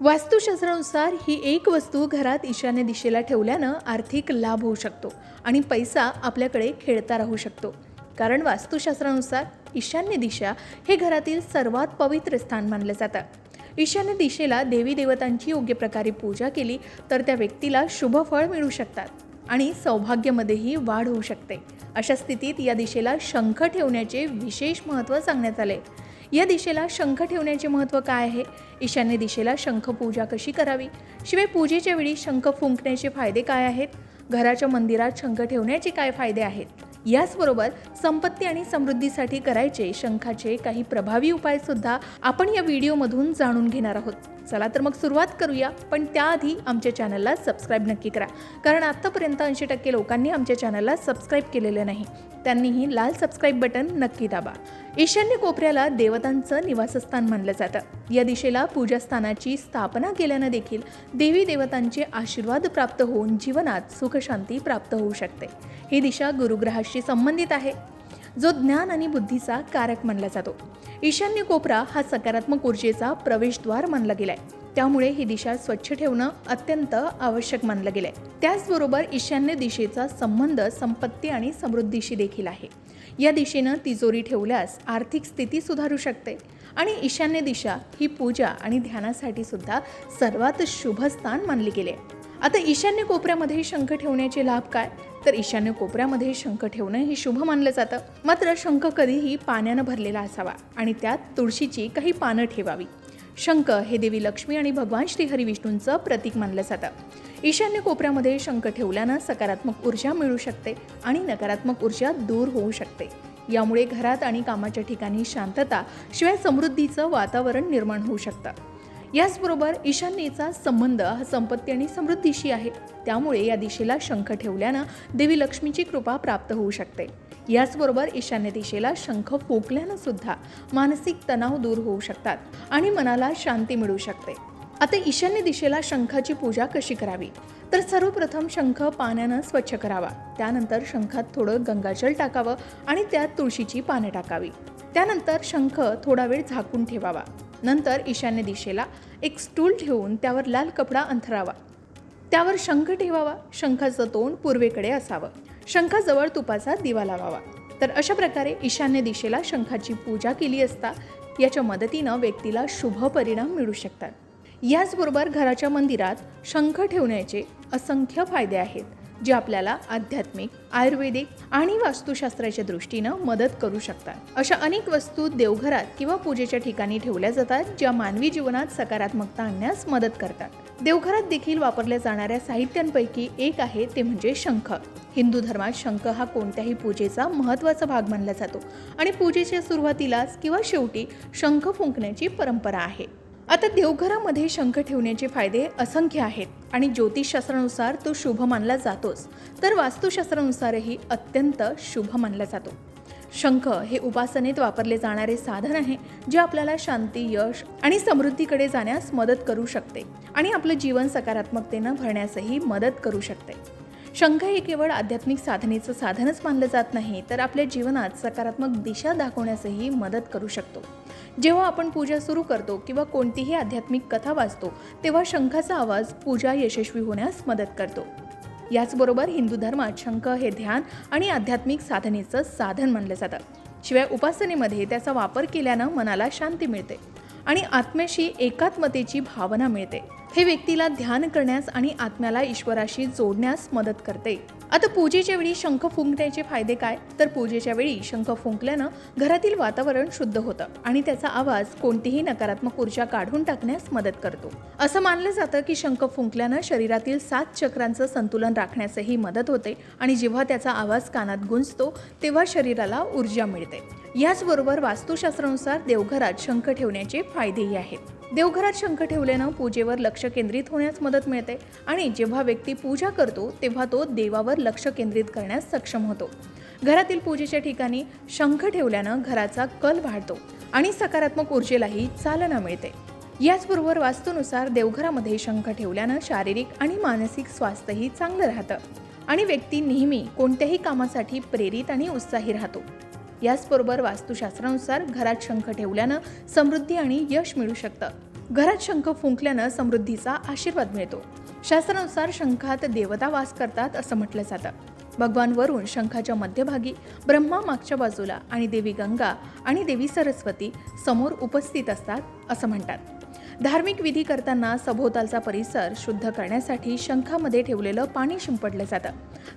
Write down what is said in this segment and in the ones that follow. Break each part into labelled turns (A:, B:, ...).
A: वास्तुशास्त्रानुसार ही एक वस्तू घरात ईशान्य दिशेला ठेवल्यानं आर्थिक लाभ होऊ शकतो आणि पैसा आपल्याकडे खेळता राहू शकतो. कारण वास्तुशास्त्रानुसार ईशान्य दिशा हे घरातील सर्वात पवित्र स्थान मानलं जातं. ईशान्य दिशेला देवी देवतांची योग्य प्रकारे पूजा केली तर त्या व्यक्तीला शुभ फळ मिळू शकतात आणि सौभाग्यामध्येही वाढ होऊ शकते. अशा स्थितीत या दिशेला शंख ठेवण्याचे विशेष महत्त्व सांगण्यात आले. या दिशेला शंख ठेवण्याचे महत्त्व काय आहे? ईशान्य दिशेला शंख पूजा कशी करावी? शिवाय पूजेच्या वेळी शंख फुंकण्याचे फायदे काय आहेत? घराच्या मंदिरात शंख ठेवण्याचे काय फायदे आहेत? याचबरोबर संपत्ती आणि समृद्धीसाठी करायचे शंखाचे काही प्रभावी उपायसुद्धा आपण या व्हिडिओमधून जाणून घेणार आहोत. चला तर मग सुरुवात करूया पण त्याआधी आमच्या चॅनलला सबस्क्राईब नक्की करा. कारण आत्तापर्यंत ऐंशी टक्के लोकांनी आमच्या चॅनलला सबस्क्राईब केलेलं नाही. त्यांनीही लाल सबस्क्राईब बटन नक्की दाबा. ईशान्य कोपऱ्याला देवतांचं निवासस्थान मानलं जातं. या दिशेला पूजास्थानाची स्थापना केल्यानं देखील देवी देवतांचे आशीर्वाद प्राप्त होऊन जीवनात सुखशांती प्राप्त होऊ शकते. ही दिशा गुरुग्रहाशी संबंधित आहे. जो ज्ञान आणि बुद्धीचा कारक मानला जातो. ईशान्य कोपरा हा सकारात्मक ऊर्जेचा प्रवेशद्वार मानला गेलाय. त्यामुळे ही दिशा स्वच्छ ठेवणं अत्यंत आवश्यक मानलं गेलंय. त्याचबरोबर ईशान्य दिशेचा संबंध संपत्ती आणि समृद्धीशी देखील आहे. या दिशेनं तिजोरी ठेवल्यास आर्थिक स्थिती सुधारू शकते आणि ईशान्य दिशा ही पूजा आणि ध्यानासाठी सुद्धा सर्वात शुभ स्थान मानली गेले आता ईशान्य कोपऱ्यामध्ये शंख ठेवण्याचे लाभ काय? तर ईशान्य कोपऱ्यामध्ये शंख ठेवणं हे शुभ मानलं जातं. मात्र शंख कधीही पाण्यानं भरलेला असावा आणि त्यात तुळशीची काही पानं ठेवावी. शंख हे देवी लक्ष्मी आणि भगवान श्रीहरी विष्णूंचं प्रतीक मानलं जातं. ईशान्य कोपऱ्यामध्ये शंख ठेवल्यानं सकारात्मक ऊर्जा मिळू शकते आणि नकारात्मक ऊर्जा दूर होऊ शकते. यामुळे घरात आणि कामाच्या ठिकाणी शांतता शिवाय समृद्धीचं वातावरण निर्माण होऊ शकतं. याचबरोबर ईशान्येचा संबंध हा संपत्ती आणि समृद्धीशी आहे. त्यामुळे या दिशेला शंख ठेवल्यानं देवी लक्ष्मीची कृपा प्राप्त होऊ शकते. याचबरोबर ईशान्य दिशेला शंख फोकल्यानं सुद्धा मानसिक तणाव दूर होऊ शकतात आणि मनाला शांती मिळू शकते. आता ईशान्य दिशेला शंखाची पूजा कशी करावी? तर सर्वप्रथम शंख पाण्यानं स्वच्छ करावा. त्यानंतर शंखात थोडं गंगाजल टाकावं आणि त्यात तुळशीची पानं टाकावी. त्यानंतर शंख थोडा वेळ झाकून ठेवावा. नंतर ईशान्य दिशेला एक स्टूल ठेवून त्यावर लाल कपडा अंथरावा. त्यावर शंख ठेवावा. शंखाचं तोंड पूर्वेकडे असावं. शंखाजवळ तुपाचा दिवा लावावा. तर अशा प्रकारे ईशान्य दिशेला शंखाची पूजा केली असता याच्या मदतीनं व्यक्तीला शुभ परिणाम मिळू शकतात. याचबरोबर घराच्या मंदिरात शंख ठेवण्याचे असंख्य फायदे आहेत. जे आपल्याला आध्यात्मिक आयुर्वेदिक आणि वास्तुशास्त्राच्या दृष्टीनं मदत करू शकतात. अशा अनेक वस्तू देवघरात किंवा पूजेच्या ठिकाणी ठेवल्या जातात ज्या मानवी जीवनात सकारात्मकता आणण्यास मदत करतात. देवघरात देखील वापरल्या जाणाऱ्या साहित्यांपैकी एक आहे ते म्हणजे शंख. हिंदू धर्मात शंख हा कोणत्याही पूजेचा महत्त्वाचा भाग मानला जातो आणि पूजेच्या सुरुवातीलाच किंवा शेवटी शंख फुंकण्याची परंपरा आहे. आता देवघरामध्ये शंख ठेवण्याचे फायदे असंख्य आहेत आणि ज्योतिषशास्त्रानुसार तो शुभ मानला जातोच. तर वास्तुशास्त्रानुसारही अत्यंत शुभ मानला जातो. शंख हे उपासनेत वापरले जाणारे साधन आहे जे आपल्याला शांती यश आणि समृद्धीकडे जाण्यास मदत करू शकते आणि आपलं जीवन सकारात्मकतेनं भरण्यासही मदत करू शकते. शंख हे केवळ आध्यात्मिक साधनेचं साधनच मानलं जात नाही तर आपल्या जीवनात सकारात्मक दिशा दाखवण्यासही मदत करू शकतो. जेव्हा आपण पूजा सुरू करतो किंवा कोणतीही आध्यात्मिक कथा वाचतो तेव्हा शंखाचा आवाज पूजा यशस्वी होण्यास मदत करतो. याचबरोबर हिंदू धर्मात शंख हे ध्यान आणि आध्यात्मिक साधनेचं साधन मानलं जातं. शिवाय उपासनेमध्ये त्याचा वापर केल्यानं मनाला शांती मिळते आणि आत्म्याशी एकात्मतेची भावना मिळते. हे व्यक्तीला ध्यान करण्यास आणि आत्म्याला ईश्वराशी जोडण्यास मदत करते. आता पूजेच्या वेळी शंख फुंकण्याचे फायदे काय? तर पूजेच्या वेळी शंख फुंकल्यानं घरातील वातावरण शुद्ध होतं आणि त्याचा आवाज कोणतीही नकारात्मक ऊर्जा काढून टाकण्यास मदत करतो. असं मानलं जातं की शंख फुंकल्यानं शरीरातील सात चक्रांचं संतुलन राखण्यासही मदत होते आणि जेव्हा त्याचा आवाज कानात गुंजतो तेव्हा शरीराला ऊर्जा मिळते. याचबरोबर वास्तुशास्त्रानुसार देवघरात शंख ठेवण्याचे फायदेही आहेत. देवघरात शंख ठेवल्यानं पूजेवर लक्ष केंद्रित होण्यास मदत मिळते आणि जेव्हा व्यक्ती पूजा करतो तेव्हा तो देवावर लक्ष केंद्रित करण्यास सक्षम होतो. घरातील पूजेच्या ठिकाणी शंख ठेवल्यानं घराचा कल वाढतो आणि सकारात्मक ऊर्जेलाही चालना मिळते. याचबरोबर वास्तूनुसार देवघरामध्ये शंख ठेवल्यानं शारीरिक आणि मानसिक स्वास्थ्यही चांगलं राहतं आणि व्यक्ती नेहमी कोणत्याही कामासाठी प्रेरित आणि उत्साही राहतो. याचबरोबर वास्तुशास्त्रानुसार घरात शंख ठेवल्यानं समृद्धी आणि यश मिळू शकतं. घरात शंख फुंकल्यानं समृद्धीचा आशीर्वाद मिळतो. शास्त्रानुसार शंखात देवता वास करतात असं म्हटलं जातं. भगवान वरुण शंखाच्या मध्यभागी ब्रह्मा मागच्या बाजूला आणि देवी गंगा आणि देवी सरस्वती समोर उपस्थित असतात असं म्हणतात. धार्मिक विधी करताना सभोवतालचा परिसर शुद्ध करण्यासाठी शंखामध्ये ठेवलेलं पाणी शिंपडलं जातं.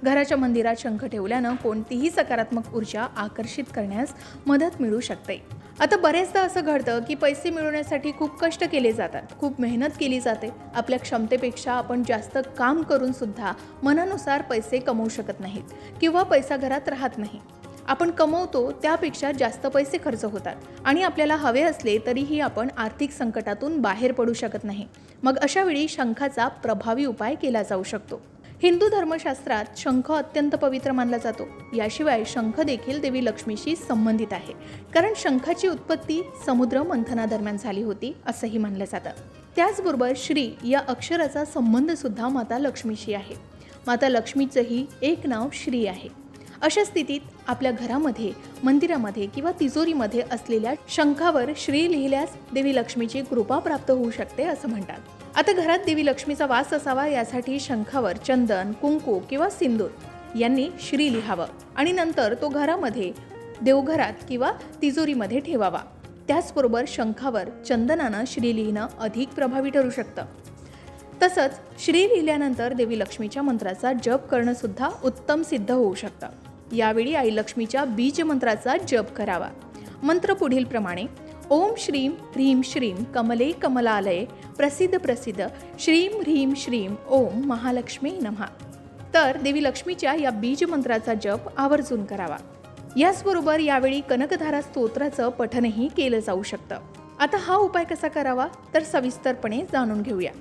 A: घराच्या मंदिरात शंख ठेवल्यानं कोणतीही सकारात्मक ऊर्जा आकर्षित करण्यास मदत मिळू शकते. आता बरेचदा असं घडतं की पैसे मिळवण्यासाठी खूप कष्ट केले जातात. खूप मेहनत केली जाते. आपल्या क्षमतेपेक्षा आपण जास्त काम करून सुद्धा मनानुसार पैसे कमवू शकत नाहीत किंवा पैसा घरात राहत नाही. आपण कमवतो त्यापेक्षा जास्त पैसे खर्च होतात. आणि आपल्याला हवे असले तरीही आपण आर्थिक संकटातून बाहेर पडू शकत नाही. मग अशा वेळी शंखाचा प्रभावी उपाय केला जाऊ शकतो. हिंदू धर्मशास्त्रात शंख अत्यंत पवित्र मानला जातो. याशिवाय शंख देखील देवी लक्ष्मीशी संबंधित आहे. कारण शंखाची उत्पत्ती समुद्र मंथनादरम्यान झाली होती असंही मानलं जातं. त्याचबरोबर श्री या अक्षराचा संबंध सुद्धा माता लक्ष्मीशी आहे. माता लक्ष्मीचंही एक नाव श्री आहे. अशा स्थितीत आपल्या घरामध्ये मंदिरामध्ये किंवा तिजोरीमध्ये असलेल्या शंखावर श्री लिहिल्यास देवी लक्ष्मीची कृपा प्राप्त होऊ शकते असं म्हणतात. आता घरात देवी लक्ष्मीचा वास असावा यासाठी शंखावर चंदन कुंकू किंवा सिंदूर यांनी श्री लिहावं आणि नंतर तो घरामध्ये देवघरात किंवा तिजोरीमध्ये ठेवावा. त्याचबरोबर शंखावर चंदनानं श्री लिहिणं अधिक प्रभावी ठरू शकतं. तसंच श्री लिहिल्यानंतर देवी लक्ष्मीच्या मंत्राचा जप करणंसुद्धा उत्तम सिद्ध होऊ शकतं. यावेळी आई लक्ष्मीच्या बीज मंत्राचा जप करावा. मंत्र पुढील प्रमाणे ओम श्रीम ह्रीम श्रीम कमले कमलालये प्रसिद्ध प्रसिद्ध श्रीम ह्रीम श्रीम ओम महालक्ष्मी नमः. तर देवी लक्ष्मीच्या या बीज मंत्राचा जप आवर्जून करावा. याचबरोबर यावेळी कनकधारा स्तोत्राचं पठनही केलं जाऊ शकतं. आता हा उपाय कसा करावा? तर सविस्तरपणे जाणून घेऊया.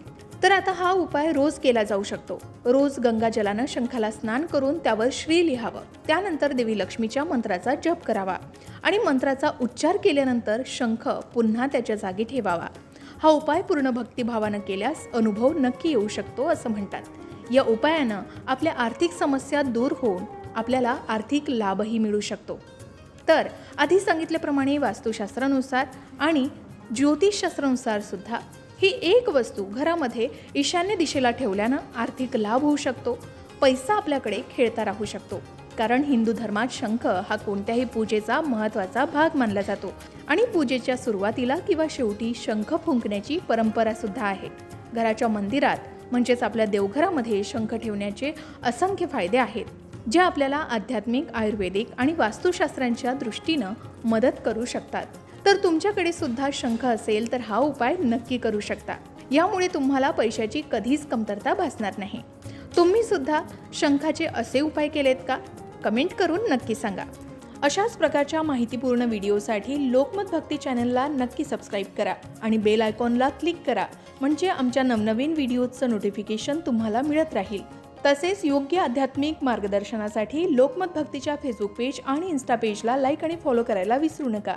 A: तर आता हा उपाय रोज केला जाऊ शकतो. रोज गंगाजलानं शंखाला स्नान करून त्यावर श्री लिहावं. त्यानंतर देवी लक्ष्मीच्या मंत्राचा जप करावा. आणि मंत्राचा उच्चार केल्यानंतर शंख पुन्हा त्याच्या जागी ठेवावा. हा उपाय पूर्ण भक्तिभावानं केल्यास अनुभव नक्की येऊ शकतो असं म्हणतात. या उपायानं आपल्या आर्थिक समस्या दूर होऊन आपल्याला आर्थिक लाभही मिळू शकतो. तर आधी सांगितल्याप्रमाणे वास्तुशास्त्रानुसार आणि ज्योतिषशास्त्रानुसार सुद्धा ही एक वस्तू घरामध्ये ईशान्य दिशेला ठेवल्यानं आर्थिक लाभ होऊ शकतो पैसा आपल्याकडे खेळता राहू शकतो. कारण हिंदू धर्मात शंख हा कोणत्याही पूजेचा महत्त्वाचा भाग मानला जातो आणि पूजेच्या सुरुवातीला किंवा शेवटी शंख फुंकण्याची परंपरा सुद्धा आहे. घराच्या मंदिरात म्हणजेच आपल्या देवघरामध्ये शंख ठेवण्याचे असंख्य फायदे आहेत जे आपल्याला आध्यात्मिक आयुर्वेदिक आणि वास्तुशास्त्रांच्या दृष्टीनं मदत करू शकतात. तर तुमच्याकडे सुद्धा शंख असेल तर हा उपाय नक्की करू शकता. यामुळे तुम्हाला पैशाची कधीच कमतरता भासणार नाही. तुम्ही सुद्धा शंखाचे असे उपाय केलेत का? कमेंट करून नक्की सांगा. अशाच प्रकारच्या माहितीपूर्ण व्हिडिओसाठी लोकमत भक्ती चॅनलला नक्की सबस्क्राईब करा आणि बेल आयकॉनला क्लिक करा म्हणजे आमच्या नवनवीन व्हिडिओचं नोटिफिकेशन तुम्हाला मिळत राहील. तसेच योग्य आध्यात्मिक मार्गदर्शनासाठी लोकमत भक्तीच्या फेसबुक पेज आणि इन्स्टा पेजला लाईक आणि फॉलो करायला विसरू नका.